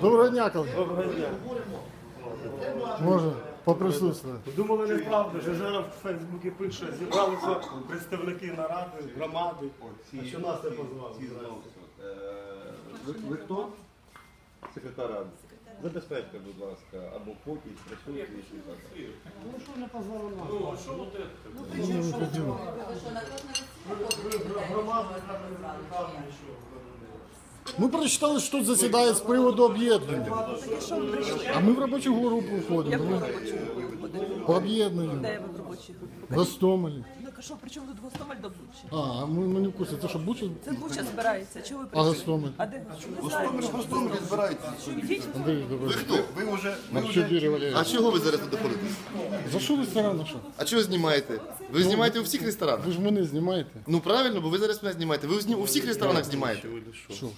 Доброго дня, колеги. Доброго дня. Може, поприсутствувати. Думали неправду, що зараз в Фейсбуці пише, зібралися представники наради, громади. А що нас не позвали? Е, Ви, ви хто? Секретар ради. Забезпечте, будь ласка, або так далі. Ну що не позвали нас? Ну, не хотіло. Громади там нічого. Ми прочитали, що тут засідає з приводу об'єднання. А ми в робочу групу входимо. Ми По об'єднанню. Де ви в робочій групі? В Гостомелі. Ну а що, при чому тут Гостомель до Бучі? А, ми, ми не в курсі. Це що, Буча? Це Буча збирається. Чого ви А прийшли? Гостомель? А де Гостомель? Не знаю. збирається. Андрій, добре. Хто? Ви вже. На що Юрій Валерійович? А чого ви зараз туди ходите? За що ви ресторан що? А чого ви знімаєте? Ви знімаєте у всіх ресторанах? Ви ж мене знімаєте. Ну правильно, бо ви зараз мене знімаєте. Ви у всі- у всіх ресторанах знімаєте. Що, що,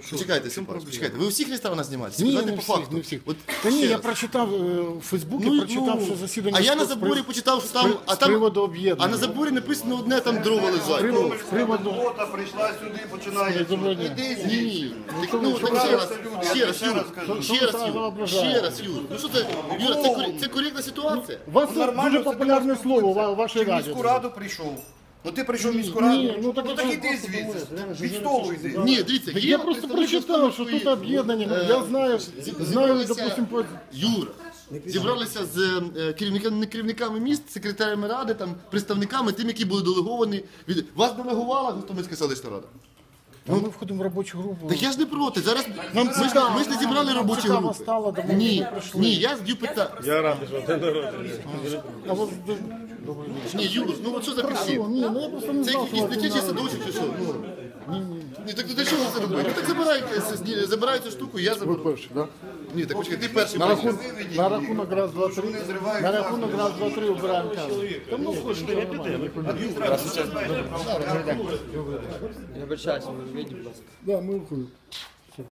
що? Почекайте, секунду, почекайте. Ви у всіх ресторанах знімаєте? Ні, Сказати не по всіх, факту. не всіх. От Та ні, ще я раз. прочитав е, в Фейсбуці, Ну, прочитав, ну, що засідання. А я на з заборі почитав, що там, а з там, приводу а на заборі написано одне, там друге лежать. приводу, з приводу... Рота прийшла сюди, починає. Доброго дня. Ні, так, ну, так ще раз, ще раз, Юр, ще раз, Юр, ще раз, Юр. Ну що це, Юра, це, кор- це коректна ситуація? У вас це Нормально, дуже це популярне слово в вашій Ти в раді. міську раду прийшов. Ну ти прийшов в міську Ні, раду. ну, так ну це так іди просто звідси. Від столу йди. Ні, дивіться, Так є я просто представник прочитав, що тут об'єднання. Ну, Я знаю, знаю, допустим, по... Юра. Зібралися з е, керівниками, керівниками міст, секретарями ради, там, представниками, тим, які були делеговані. Від... Вас делегувала Гостомельська селищна рада? А ми входимо в робочу групу. Так я ж не проти. Зараз Нам ми, ж, ми ж не зібрали робочі групи. стало, тому Ні, ні, я здю питання. Я радий, що ти народження. Ні, Юр, ну от що за підхід? Ну Це якийсь дитячий садочок чи що? Ну. Ні, так для чого це робити? Ну так забирайте, ні, забирайте цю штуку, я Ви заберу. перший, так? Ні, так почекай, ти перший На рахунок, на рахунок раз, два, три. На рахунок раз, два, три обираємо каву. Та ну хочете, я Я вибачаюся, ви відійдіть, будь ласка. Да, ми виходимо.